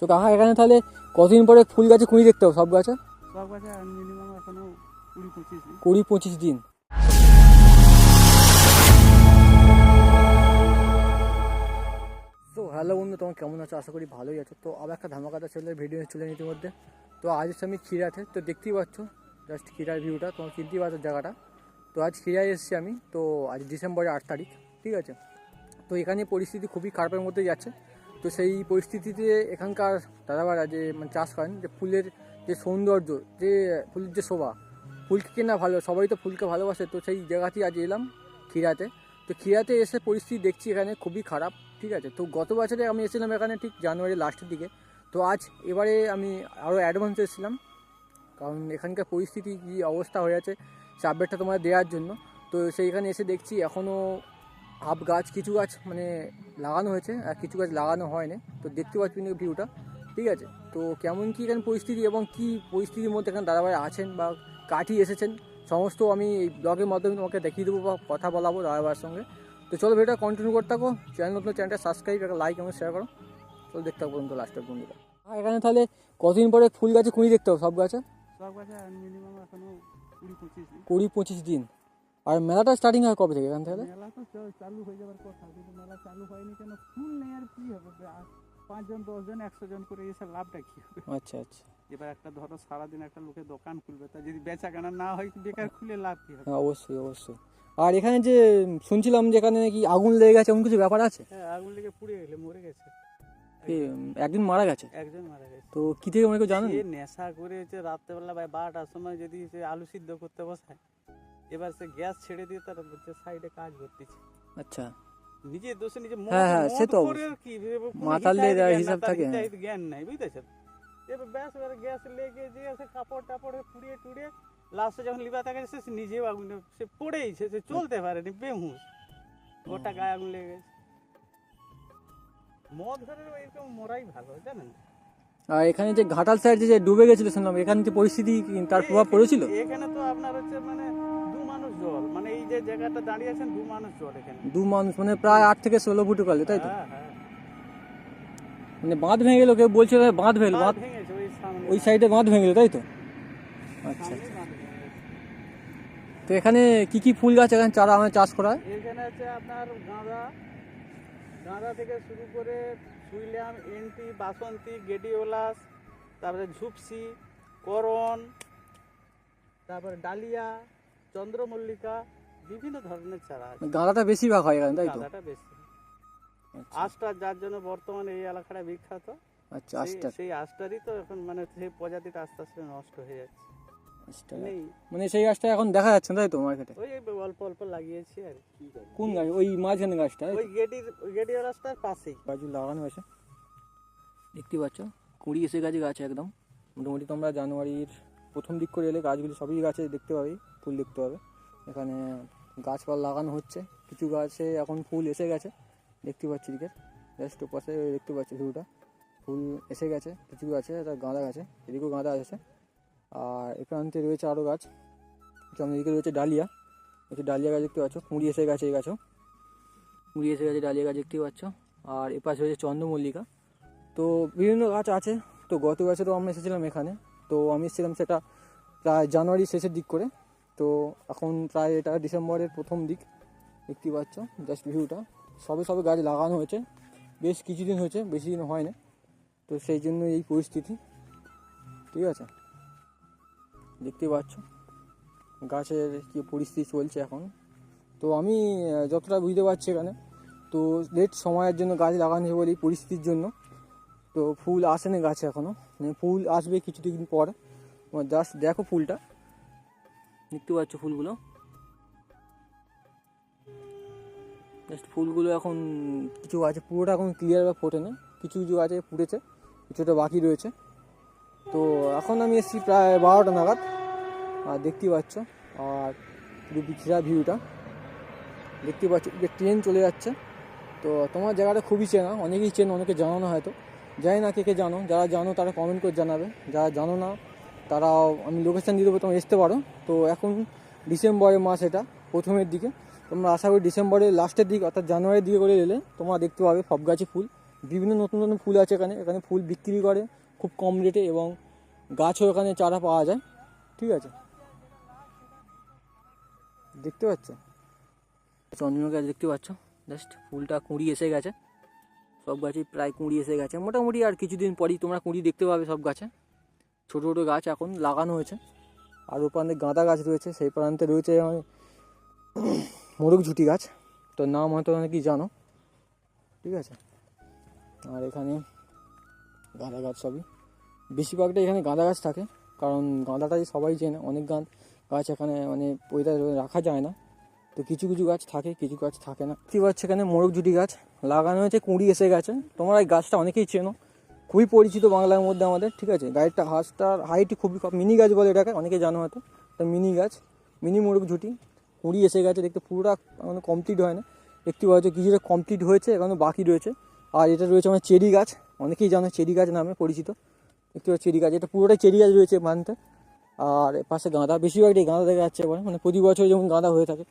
তো কাকা এখানে তাহলে কতদিন পরে ফুল গাছে কুঁড়ি দেখতে হবে সব গাছে? সব গাছে মিনিমাম এখনও কুড়ি পঁচিশ দিন। কুড়ি পঁচিশ দিন। তো হ্যালো বন্ধু তোমার কেমন আছো? আশা করি ভালোই আছো। তো আবার একটা ধামাকাতা ছেলের ভিডিও চলে ইতিমধ্যে তো আজ এসে আমি খিরাতে তো দেখতেই পাচ্ছ জাস্ট খিরার ভিউটা তোমার চিনতেই পারছ জায়গাটা। তো আজ খিরায় এসেছি আমি। তো আজ ডিসেম্বরের আট তারিখ ঠিক আছে? তো এখানে পরিস্থিতি খুবই খারাপের মধ্যে যাচ্ছে। তো সেই পরিস্থিতিতে এখানকার দাদাবারা যে মানে চাষ করেন, যে ফুলের যে সৌন্দর্য, যে ফুলের যে শোভা, ফুলকে কেনা ভালো, সবাই তো ফুলকে ভালোবাসে, তো সেই জায়গাতেই আজ এলাম খিরাতে তো খিরাতে এসে পরিস্থিতি দেখছি এখানে খুবই খারাপ, ঠিক আছে? তো গত বছরে আমি এসেছিলাম এখানে ঠিক জানুয়ারি লাস্টের দিকে। তো আজ এবারে আমি আরও অ্যাডভান্স এসেছিলাম, কারণ এখানকার পরিস্থিতি কী অবস্থা হয়ে আছে, সে আপডেটটা তোমাদের দেওয়ার জন্য। তো সেইখানে এসে দেখছি এখনও হাফ গাছ কিছু গাছ মানে লাগানো হয়েছে আর কিছু গাছ লাগানো হয়নি। তো দেখতে পাচ্ছি কিন্তু ভিউটা ঠিক আছে? তো কেমন কী এখানে পরিস্থিতি এবং কী পরিস্থিতির মধ্যে এখানে দাদাভাই আছেন বা কাঠি এসেছেন সমস্ত আমি এই ব্লগের মাধ্যমে তোমাকে দেখিয়ে দেবো বা কথা বলাবো দাদাভাইয়ের সঙ্গে। তো চলো ভিডিওটা কন্টিনিউ করতে থাকো। চ্যানেল নতুন চ্যানেলটা সাবস্ক্রাইব একটা লাইক এবং শেয়ার করো। চলো দেখতে থাকো পর্যন্ত লাস্টের বন্ধুরা। এখানে তাহলে কতদিন পরে ফুল গাছে কুঁড়ি দেখতে হবে সব গাছে? সব গাছে মিনিমাম এখনও কুড়ি পঁচিশ দিন। আর মেলাটা স্টার্টিং হয় কবে থেকে এখান থেকে? মেলা তো চালু হয়ে যাবার কথা কিন্তু মেলা চালু হয়নি কেন? ফুল নেই আর কি হবে? পাঁচজন দশজন একশো জন করে এসে লাভটা কি হবে? আচ্ছা আচ্ছা। এবার একটা ধরো সারাদিন একটা লোকে দোকান খুলবে তা যদি বেচা কেনা না হয় বেকার খুলে লাভ কি হবে? হ্যাঁ অবশ্যই অবশ্যই। আর এখানে যে শুনছিলাম যে এখানে নাকি আগুন লেগে গেছে এমন কিছু ব্যাপার আছে? হ্যাঁ আগুন লেগে পুড়ে গেলে মরে গেছে। একজন মারা গেছে? একজন মারা গেছে। তো কি থেকে কেউ জানেন? নেশা করে হচ্ছে রাত্রেবেলা বা বারোটার সময় যদি আলু সিদ্ধ করতে বসায় এবার সে গ্যাস ছেড়ে দিয়ে তার হচ্ছে সাইডে কাজ করতেছে। আচ্ছা। নিজে দোষে নিজে হ্যাঁ, হ্যাঁ, সে তো কি? মাতালের হিসাব থাকে। জ্ঞান নাই বুঝতেছেন এবার ব্যাস এবার গ্যাস লেগে যে সে কাপড় টাপড়ে পুড়িয়ে টুড়িয়ে লাস্টে যখন লিবা থাকে সে নিজেও আগুন সে পড়েইছে সে চলতে পারেনি বেহুশ। গোটা গায়ে আগুন লেগে গেছে। মদ ধরে এরকম মরাই ভালো জানেন? আর এখানে যে ঘাটাল সাইড যে ডুবে গেছিল শুনলাম এখানে যে পরিস্থিতি তার প্রভাব পড়েছিল? এখানে তো আপনার হচ্ছে মানে মানুষ জল মানে এই যে জায়গাটা দাঁড়িয়ে আছেন দু মানুষ জল এখানে। দু মানুষ মানে প্রায় আট থেকে ষোলো ফুট কালে তাই তো? হ্যাঁ, হ্যাঁ। মানে বাঁধ ভেঙে গেলো কেউ বলছে বাঁধ ভেঙে বাঁধ ওই সাইডে বাঁধ ভেঙে গেলো তাই তো? আচ্ছা গেছে। তো এখানে কি কি ফুল গাছ এখানে চারা আমার চাষ করা হয়? এখানে আছে আপনার গাঁদা। গাঁদা থেকে শুরু করে সুইলাম এন্টি বাসন্তী গেডিওলাস তারপরে ঝুপসি করন তারপরে ডালিয়া চন্দ্রমল্লিকা বিভিন্ন ধরনের চারা আছে। গাঁদাটা বেশিরভাগ হয় এখানে তাই তো? গাঁদাটা বেশি। আচ্ছা, আশটা যার জন্য বর্তমানে এই এলাকাটা বিখ্যাত আচ্ছা সেই- আচ্ছা সেই আশটারই তো এখন মানে সেই প্রজাতিটা আস্তে আস্তে নষ্ট হয়ে যাচ্ছে। আচ্ছা নেই। মানে সেই গাছটা এখন দেখা যাচ্ছে না তাই তো মার্কেটে ওই অল্প অল্প লাগিয়েছি আর কি। করব। কোন গাছ? ওই মাঝখানে গাছটা ওই গেডির ওই গেডিওলাসটার পাশেই। গাছ লাগানো হয়েছে দেখতে পাচ্ছ? কুড়ি এসে গেছে গাছে একদম। মোটামুটি তোমরা জানুয়ারির প্রথম দিক করে এলে গাছগুলি সবই গাছে দেখতে পাবে। ফুল দেখতে পাবে। এখানে গাছপালা লাগানো হচ্ছে। কিছু গাছে এখন ফুল এসে গেছে। দেখতে পাচ্ছি দিকে জাস্ট পাশে দেখতে পাচ্ছি ভিউটা ফুল এসে গেছে। কিছু গাছে এটা গাঁদা গাছে। এদিকেও গাঁদা আছে আর এ প্রান্তে রয়েছে আরও গাছ। যেমন এদিকে রয়েছে ডালিয়া। একটু ডালিয়া গাছ দেখতে পাচ্ছ? কুড়ি এসে গেছে এই গাছও। কুড়ি এসে গেছে ডালিয়া গাছ দেখতে পাচ্ছ? আর এ পাশে রয়েছে চন্দ্রমল্লিকা। তো বিভিন্ন গাছ আছে। তো গত বছরও আমরা এসেছিলাম এখানে। তো আমি এসেছিলাম সেটা প্রায় জানুয়ারি শেষের দিক করে। তো এখন প্রায় এটা ডিসেম্বরের প্রথম দিক দেখতে পাচ্ছ জাস্ট ভিউটা সবে সবে গাছ লাগানো হয়েছে, বেশ কিছুদিন হয়েছে, বেশি দিন হয় না তো সেই জন্য এই পরিস্থিতি, ঠিক আছে? দেখতে পাচ্ছ, গাছের কি পরিস্থিতি চলছে এখন। তো আমি যতটা বুঝতে পারছি এখানে, তো লেট সময়ের জন্য গাছ লাগানো হয়েছে বলে এই পরিস্থিতির জন্য। তো ফুল আসেনি গাছে এখনও মানে ফুল আসবে কিছুদিন পর। জাস্ট দেখো ফুলটা। দেখতে পাচ্ছ ফুলগুলো। জাস্ট ফুলগুলো এখন কিছু আছে, পুরোটা এখন ক্লিয়ার বা ফোটে না। কিছু কিছু আছে ফুটেছে, কিছুটা বাকি রয়েছে। তো এখন আমি এসেছি প্রায় বারোটা নাগাদ, আর দেখতে পাচ্ছ, আর পুরো বিচরা ভিউটা দেখতে পাচ্ছ, যে ট্রেন চলে যাচ্ছে। তো তোমার জায়গাটা খুবই চেনা, অনেকেই চেন, অনেকে জানো না হয়তো। জানি না কে কে জানো, যারা জানো তারা কমেন্ট করে জানাবে, যারা জানো না তারা আমি লোকেশান দিয়ে দেবো, তোমরা আসতে পারো। তো এখন ডিসেম্বরের মাস এটা, প্রথমের দিকে। তোমরা আশা করি ডিসেম্বরের লাস্টের দিকে, অর্থাৎ জানুয়ারির দিকে করে এলে তোমরা দেখতে পাবে সব গাছে ফুল। বিভিন্ন নতুন নতুন ফুল আছে এখানে। এখানে ফুল বিক্রি করে খুব কম রেটে এবং গাছও এখানে চারা পাওয়া যায়। ঠিক আছে? দেখতে পাচ্ছ? গাছ দেখতে পাচ্ছ? জাস্ট ফুলটা কুঁড়ি এসে গেছে। সব গাছে প্রায় কুঁড়ি এসে গেছে। মোটামুটি আর কিছুদিন পরই তোমরা কুঁড়ি দেখতে পাবে সব গাছে। ছোটো ছোটো গাছ এখন লাগানো হয়েছে। আর ও প্রান্তে গাঁদা গাছ রয়েছে, সেই প্রান্তে রয়েছে মোরগ ঝুটি গাছ। তো নাম হয়তো অনেকেই জানো? ঠিক আছে? আর এখানে গাঁদা গাছ সবই। বেশিরভাগটা এখানে গাঁদা গাছ থাকে, কারণ গাঁদাটাই সবাই চেনে। অনেক গান গাছ এখানে মানে ওইটা রাখা যায় না। তো কিছু কিছু গাছ থাকে, কিছু গাছ থাকে না। দেখতে পাচ্ছ এখানে মোরগ জুটি গাছ লাগানো হয়েছে, কুঁড়ি এসে গেছে। তোমরা এই গাছটা অনেকেই চেনো। খুবই পরিচিত বাংলার মধ্যে আমাদের, ঠিক আছে? গাছটা হাঁসটার হাইট খুবই মিনি গাছ বলে এটাকে, অনেকে জানো হয়তো। তো মিনি গাছ, মিনি মোরগ ঝুটি। কুঁড়ি এসে গেছে, দেখতে পুরোটা এখনও কমপ্লিট হয় না। দেখতে পাচ্ছ কিছুটা কমপ্লিট হয়েছে, এখনও বাকি রয়েছে। আর এটা রয়েছে আমার চেরি গাছ, অনেকেই জানো চেরি গাছ নামে, পরিচিত। পাচ্ছ চেরি গাছ, এটা পুরোটাই চেরি গাছ রয়েছে মানতে আর পাশে গাঁদা, বেশিরভাগটাই গাঁদা দেখা যাচ্ছে মানে প্রতি বছর যেমন গাঁদা হয়ে থাকে।